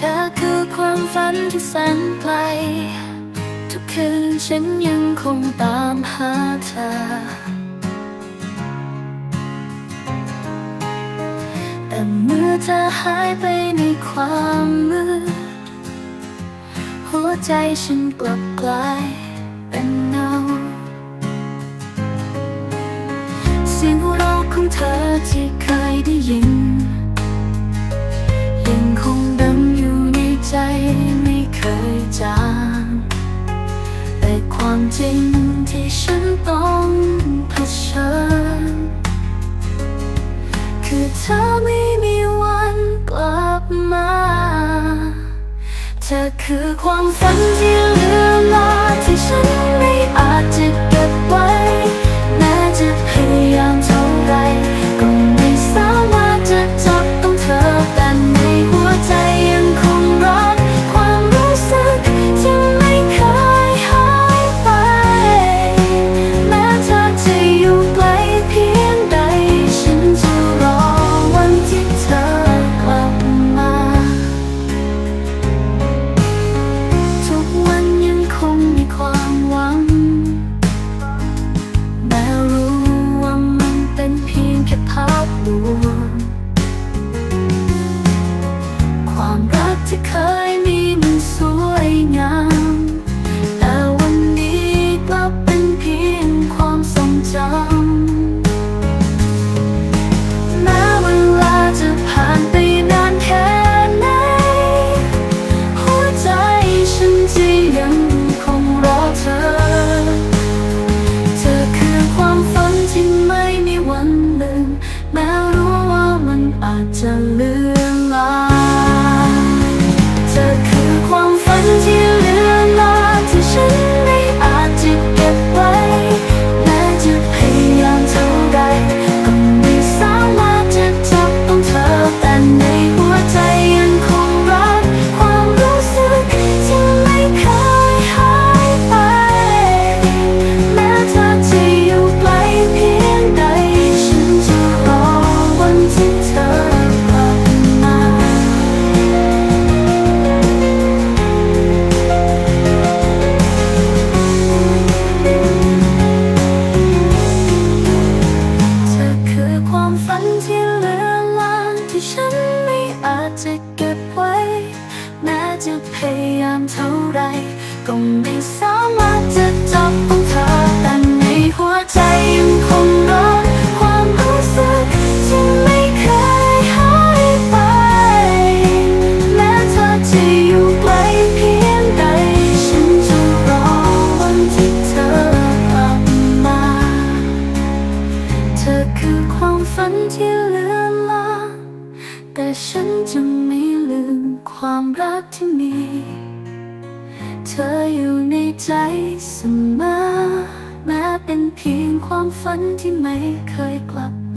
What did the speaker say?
เธอคือความฝันที่แสนไกล ทุกคืนฉันยังคงตามหาเธอ แต่เมื่อเธอหายไปในความมืด หัวใจฉันกลับกลายเป็นเงาเสียงหัวเราะของเธอที่เคย ความจริงที่ฉันต้องเผชิญ คือเธอไม่มีวันกลับมา เธอคือความฝันที่เหลือลาที่ฉันไม่อาจจะ อา ที่ฉันไม่อาจจะเก็บไว้ แม้จะพยายามเท่าไร ก็ไม่สามารถจะจับต้องเธอแต่ในหัวใจยังคงรักความรู้สึกที่ไม่เคยหายไป แม้เธอจะอยู่ไกลเพียงใด ฉันจะรอวันที่เธอกลับมา เธอคือความฝันที่เหลือ แต่ฉันจะไม่ลืมความรักที่มี เธออยู่ในใจเสมอแม้เป็นเพียงความฝันที่ไม่เคยกลับ